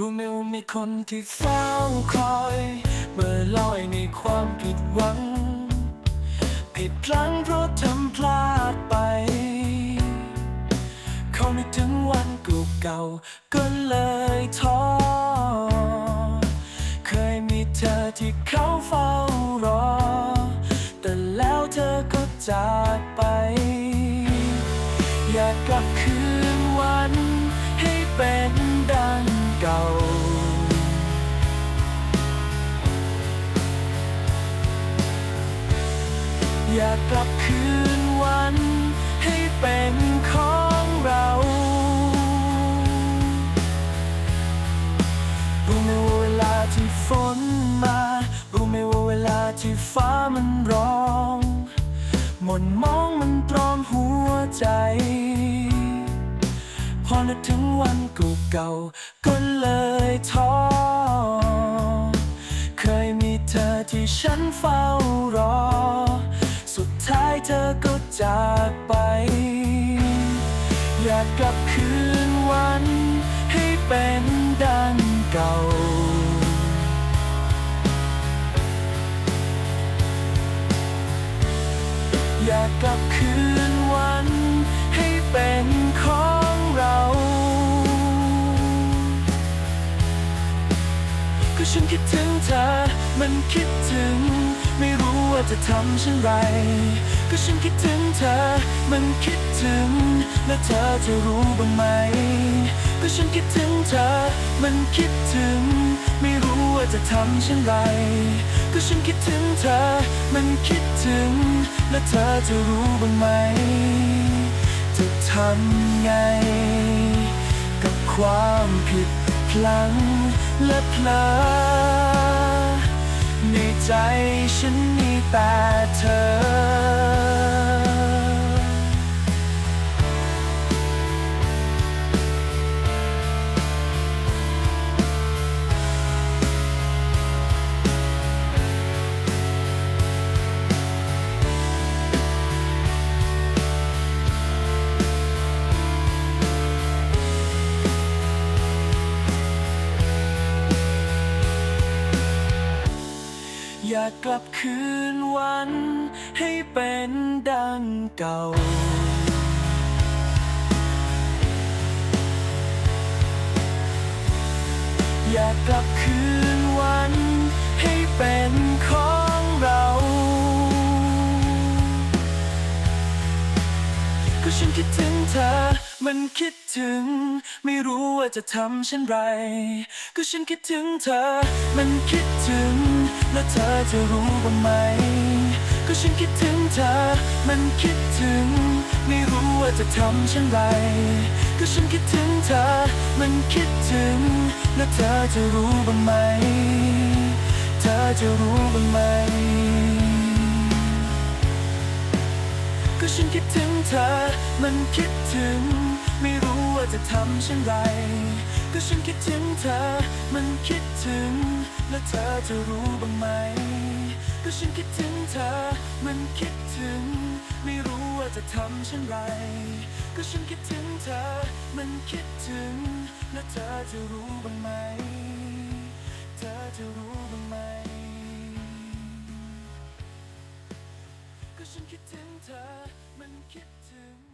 รู้ไหมว่ามีคนที่เฝ้าคอย เมื่อลอยในความผิดหวัง ผิดพลั้งเพราะทำพลาดไป เขานึกถึงวันเก่าๆก็เลยท้อ เคยมีเธอที่เขาเฝ้ารอ แต่แล้วเธอก็จากไป อยากกลับคืนวันให้เป็น อยากกลับคืนวัน ให้เป็นของเรารู้ไหมว่าเวลาที่ฝนมารู้ไหมว่าเวลาที่ฟ้ามันร้องหม่นมองมันตรอมหัวใจ พอนึกถึงวันเก่าๆก็เลยท้อเคยมีเธอที่ฉันเฝ้ารอ เธอก็จากไป อยากกลับคืนวัน ให้เป็นดังเก่า อยากกลับคืนวัน ให้เป็นของเรา ก็ฉันคิดถึงเธอ มันคิดถึง ไม่รู้ว่าจะทำเช่นไร ก็ฉันคิดถึงเธอ มันคิดถึง และเธอจะรู้บ้างไหม ก็ฉันคิดถึงเธอ มันคิดถึง ไม่รู้ว่าจะทำเช่นไร ก็ฉันคิดถึงเธอ มันคิดถึง และเธอจะรู้บ้างไหม จะทำไง กับความผิดพลั้งและเพลอในใจฉันมีแต่เธอ อยากกลับคืนวันให้เป็นดังเก่า อยากกลับคืนวันให้เป็นของเรา ก็ฉันคิดถึงเธอ มันคิดถึง ไม่รู้ว่าจะทำเช่นไร ก็ฉันคิดถึงเธอ มันคิดถึง แล้วเธอจะรู้บ้างไหม ก็ฉันคิดถึงเธอ มันคิดถึง ไม่รู้ว่าจะทำเช่นไร ก็ฉันคิดถึงเธอ มันคิดถึง แล้วเธอจะรู้บ้างไหม เธอจะรู้บ้างไหม ก็ฉันคิดถึงเธอ มันคิดถึง ไม่รู้ว่าจะทำเช่นไร ก็ฉันคิดถึงเธอ มันคิดถึง และเธอจะรู้บ้างไหม ก็ฉันคิดถึงเธอ มันคิดถึง ไม่รู้ว่าจะทำเช่นไร ก็ฉันคิดถึงเธอ มันคิดถึง และเธอจะรู้บ้างไหม เธอจะรู้บ้างไหม ก็ฉันคิดถึงเธอ มันคิดถึง